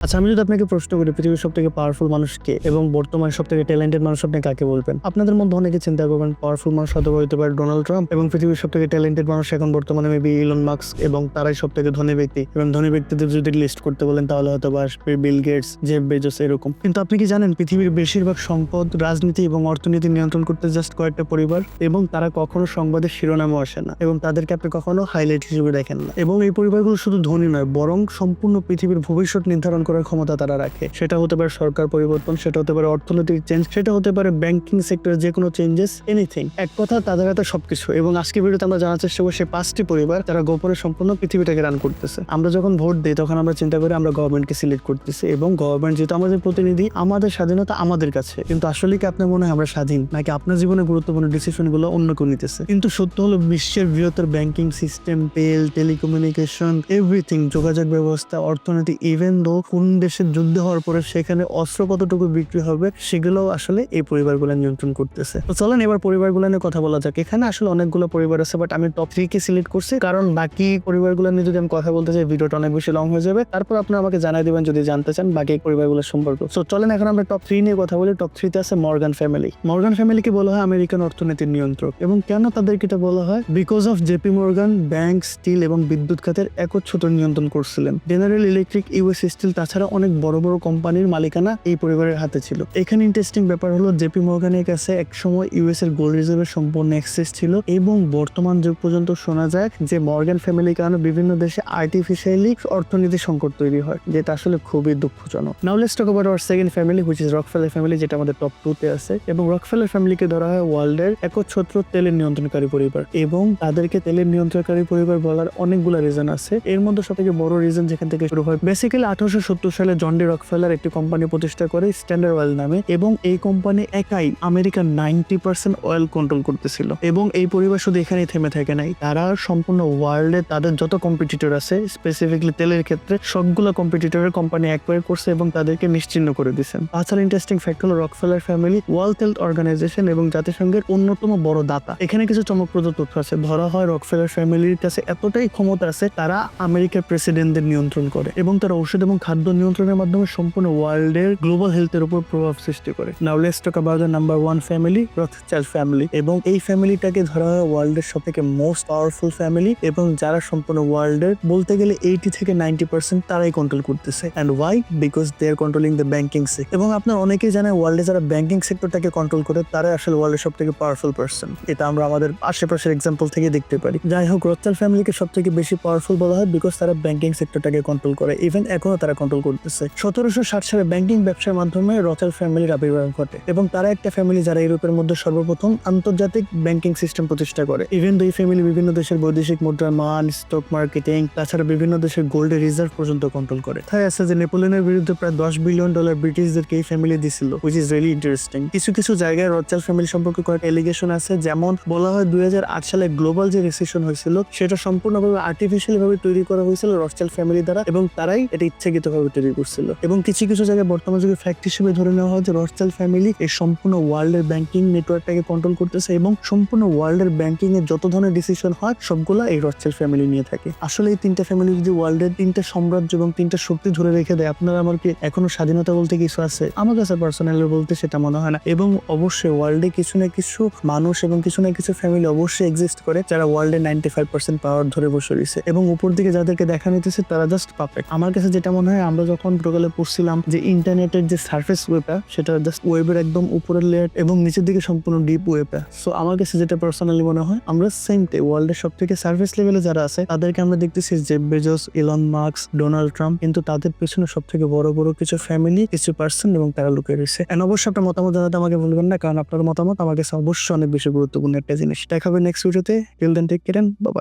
আচ্ছা আমি যদি আপনাকে প্রশ্ন করি, পৃথিবীর সব থেকে পাওয়ারফুল মানুষকে এবং বর্তমানে সব থেকে ট্যালেন্টেড মানুষ আপনি কাকে বলবেন? আপনাদের মধ্যে অনেকে চিন্তা করবেন পাওয়ারফুল মানুষ হয়তো হতে পারে ডোনাল্ড ট্রাম্প এবং পৃথিবীর সব থেকে ট্যালেন্টেড মানুষ এখন বর্তমানে মেবি ইলন মার্কস এবং তারাই সব থেকে ধনী ব্যক্তি। এবং ধনী ব্যক্তিদের যদি লিস্ট করতে বলেন, তাহলে হয়তো বা আসবে বিল গেটস জেফ বেজোস এরকম। কিন্তু আপনি কি জানেন, পৃথিবীর বেশিরভাগ সম্পদ, রাজনীতি এবং অর্থনীতি নিয়ন্ত্রণ করতে জাস্ট কয়েকটা পরিবার এবং তারা কখনো সংবাদের শিরোনামে আসে না এবং তাদেরকে আপনি কখনো হাইলাইট হিসেবে দেখেন না। এবং এই পরিবারগুলো শুধু ধনী নয়, বরং সম্পূর্ণ পৃথিবীর ভবিষ্যৎ নির্ধারণ করার ক্ষমতা তারা রাখে। সেটা হতে পারে সরকার পরিবর্তন, সেটা হতে পারে অর্থনৈতিক চেঞ্জ সেটা হতে পারে ব্যাংকিং সেক্টরে যে কোনো চেঞ্জেস এনিথিং এক কথা, তাদের হাতে সবকিছু। এবং আজকে ভিডিওতে আমরা জানার চেষ্টা করছি সেই পাঁচটি পরিবার যারা গোপনে সম্পূর্ণ পৃথিবীটাকে রান করতেছে। আমরা যখন ভোট দিই, তখন আমরা চিন্তা করি আমরা গভর্নমেন্টকে সিলেক্ট করতেছি। এবং গভর্নমেন্ট যেহেতু আমাদের প্রতিনিধি, আমাদের স্বাধীনতা আমাদের কাছে। কিন্তু আসলে কি আপনার মনে হয় আমরা স্বাধীন? নাকি আপনার জীবনে গুরুত্বপূর্ণ ডিসিশনগুলো অন্য কেউ নিতেছে? কিন্তু সত্য হলো, বিশ্বের বৃহত্তর ব্যাংকিং সিস্টেম তেল টেলিকমিউনিকেশন এভরিথিং যোগাযোগ ব্যবস্থা, অর্থনীতি ইভেন দো কোন দেশের যুদ্ধ হওয়ার পরে সেখানে অস্ত্র কতটুকু বিক্রি হবে সেগুলো আসলে এই পরিবারগুলো নিয়ন্ত্রণ করতেছে। তো চলেন এবার পরিবারগুলো নিয়ে কথা বলা যাক। এখানে আসলে অনেকগুলো পরিবার আছে বাট আমি টপ থ্রি কে সিলেক্ট করছি। কারণ বাকি পরিবারগুলো নিয়ে যদি আমি কথা বলতে চাই, ভিডিওটা অনেক বেশি লং হয়ে যাবে। তারপর আপনারা আমাকে জানাই দিবেন যদি জানতে চান বাকি পরিবারগুলোর সম্পর্ক। সো চলেন এখন আমরা টপ থ্রি নিয়ে কথা বলি। টপ থ্রিতে আছে মর্গান ফ্যামিলি মর্গান ফ্যামিলিকে বলা হয় আমেরিকান অর্থনীতির নিয়ন্ত্রক। এবং কেন তাদেরকে এটা বলা হয়? Because of JP Morgan bank steel এবং বিদ্যুৎ খাতের একচ্ছত্র নিয়ন্ত্রণ করছিলেন। জেনারেল ইলেকট্রিক ইউএস স্টিল তাছাড়া অনেক বড় বড় কোম্পানির মালিকানা এই পরিবারের হাতে ছিল। এখানে ইন্টারেস্টিং ব্যাপার হলো জেপি মর্গানের কাছে একসময় ইউএস এর গোল্ড রিজার্ভের সম্পূর্ণ অ্যাক্সেস ছিল এবং বর্তমান যুগ পর্যন্ত শোনা যায় যে মর্গান ফ্যামিলির কারণে বিভিন্ন দেশে আর্টিফিশিয়ালি অর্থনীতি সংকট তৈরি হয়, যেটা আসলে খুবই দুঃখজনক। Now let's talk about our second family which is Rockefeller family যেটা আমাদের টপ টু তে আছে। এবং রকফেলার ফ্যামিলিকে ধরা হয় ওয়ার্ল্ডের একচ্ছত্র তেলের নিয়ন্ত্রণকারী পরিবার। এবং তাদেরকে তেলের নিয়ন্ত্রণকারী পরিবার বলার অনেকগুলো রিজন আছে। এর মধ্যে সব থেকে বড় রিজন যেখান থেকে শুরু হয় বেসিক্যালি আঠারোশো সত্তর সালে জন্ডি রকফেলার একটি কোম্পানি প্রতিষ্ঠা করে স্ট্যান্ডার্ড অয়েল নামে এবং এই কোম্পানি একাই আমেরিকার নাইনটি পার্সেন্ট অয়েল কন্ট্রোল করতেছিল। এবং এই পরিবার শুধু এখানেই থেমে থাকে নাই, তারা সম্পূর্ণ ওয়ার্ল্ডে তাদের যত কম্পিটিটর আছে স্পেসিফিকলি তেলের ক্ষেত্রে সবগুলো কম্পিটিটরের কোম্পানি অ্যাকোয়ার করছে এবং তাদেরকে নিশ্চিন্ন করে দিয়েছেন তাছাড়া ইন্টারেস্টিং ফ্যাক্ট হলো Rockefeller family World Health Organization এবং জাতিসংঘের অন্যতম বড় দাতা। এখানে কিছু চমকপ্রদ তথ্য আছে। ধরা হয় রকফেলার ফ্যামিলির কাছে এতটাই ক্ষমতা আছে, তারা আমেরিকার প্রেসিডেন্টদের নিয়ন্ত্রণ করে এবং তারা ঔষধ এবং খাদ্য নিয়ন্ত্রণের মাধ্যমে সম্পূর্ণ ওয়ার্ল্ডের গ্লোবাল হেলথের উপর প্রভাব সৃষ্টি করে। Now let's talk about the number one family Rothschild family এবং এই ফ্যামিলিটাকে ধরা হয় ওয়ার্ল্ডের সব থেকে মোস্ট পাওয়ারফুল ফ্যামিলি এবং যারা সম্পূর্ণ ওয়ার্ল্ডের বলতে গেলে এইটি থেকে নাইনটি পার্সেন্ট তারাই কন্ট্রোল করতেছে। And why because they are controlling the banking sector এবং আপনার অনেকেই জানে ওয়ার্ল্ডে যারা ব্যাংকিং সেক্টরটাকে কন্ট্রোল করে, তারাই আসলে ওয়ার্ল্ডের সব থেকে পাওয়ারফুল পার্সন এটা আমরা আমাদের আশেপাশের এক্সাম্পল থেকে দেখতে পারি। যাই হোক রথচাইল্ড ফ্যামিলিকে সব থেকে বেশি পাওয়ারফুল বলা হয় বিকজ তারা ব্যাংকিং সেক্টরটাকে কন্ট্রোল করে। ইভেন এখনও তারা কন্ট্রোল করতেছে। সতেরোশো ষাট সালে ব্যাংকিং ব্যবসার মাধ্যমে রথেল ফ্যামিলির আবির্ভাব ঘটে এবং তারা একটা ফ্যামিলি যারা ইউরোপের মধ্যে সর্বপ্রথম আন্তর্জাতিক ব্যাংকিং সিস্টেম প্রতিষ্ঠা করে। ইভেন এই ফ্যামিলি বিভিন্ন দেশের বৈদেশিক মুদ্রার মান স্টক মার্কেটিং তাছাড়া বিভিন্ন দেশের গোল্ডের রিজার্ভ পর্যন্ত কন্ট্রোল করে। তাই আছে যে নেপোলিয়নের বিরুদ্ধে প্রায় দশ বিলিয়ন ডলার ব্রিটিশদেরকে এই ফ্যামিলি দিছিল উইচ ইজ রিয়েলি ইন্টারেস্টিং কিছু কিছু জায়গায় রথচাইল্ড ফ্যামিলি সম্পর্কে কয়েক এলিগেশন আছে, যেমন বলা হয় দুই হাজার আট সালে গ্লোবাল যে রিসেশন হয়েছিল, সেটা সম্পূর্ণভাবে আর্টিফিশিয়াল ভাবে তৈরি করা হয়েছিল রথচাইল্ড ফ্যামিলি দ্বারা এবং তারাই এটা ইচ্ছাকৃতভাবে তৈরি করছিল এবং কিছু কিছু জায়গায় বর্তমান যুগে ফ্যাক্ট হিসেবে ধরে নেওয়া হয় যে রথচাইল্ড ফ্যামিলি এই সম্পূর্ণ ওয়ার্ল্ডের ব্যাংকিং নেটওয়ার্কটাকে কন্ট্রোল করতেছে এবং সম্পূর্ণ ওয়ার্ল্ডের ব্যাংকিং এর যত ধরনের ডিসিশন হয়, সবগুলো এই রথচাইল্ড ফ্যামিলি নিয়ে থাকে। আসলে এই তিনটা ফ্যামিলি যদি ওয়ার্ল্ডের তিনটা সাম্রাজ্য এবং তিনটা শক্তি ধরে রেখে দেয়, আপনারা আমার কি এখনও স্বাধীনতা বলতে কিছু আছে? আমার কাছে পার্সোনালি বলতে সেটা মনে হয় না। এবং অবশ্যই ওয়ার্ল্ডে কিছু না কিছু মানুষ এবং কিছু না কিছু ফ্যামিলি অবশ্যই এক্সিস্ট করে, যারা ওয়ার্ল্ডে নাইনটি ফাইভ পার্সেন্ট পাওয়ার ধরে বসে রয়েছে। এবং উপর দিকে যাদেরকে দেখা নিতেছে তারা জাস্ট পারফেক্ট আমার কাছে যেটা মনে হয়, আমরা যখন ছোটকালে পড়ছিলাম, যে ইন্টারনেটের যে সার্ফেস ওয়েবটা সেটা জাস্ট ওয়েবের একদম উপরের লেয়ার এবং নিচের দিকে সম্পূর্ণ ডিপ ওয়েবটা সো আমার কাছে যেটা পার্সোনালি মনে হয়, আমরা সেম টে ওয়ার্ল্ডের সব থেকে সার্ফেস লেভেলে যারা আছে, তাদেরকে আমরা দেখতেছি Jeff Bezos Elon Musk Donald Trump কিন্তু তাদের পেছনে সব থেকে বড় বড় কিছু ফ্যামিলি কিছু পার্সন এবং তারা লুকিয়ে রয়েছে। এন্ড অবশ্যই আপনার মতামত জানাতে আমাকে বলবেন না, কারণ আপনার মতামত আমার কাছে অবশ্যই অনেক বেশি গুরুত্বপূর্ণ একটা জিনিস। দেখা হবে নেক্সট ভিডিওতে টিল দেন টেক কেয়ার বাবাই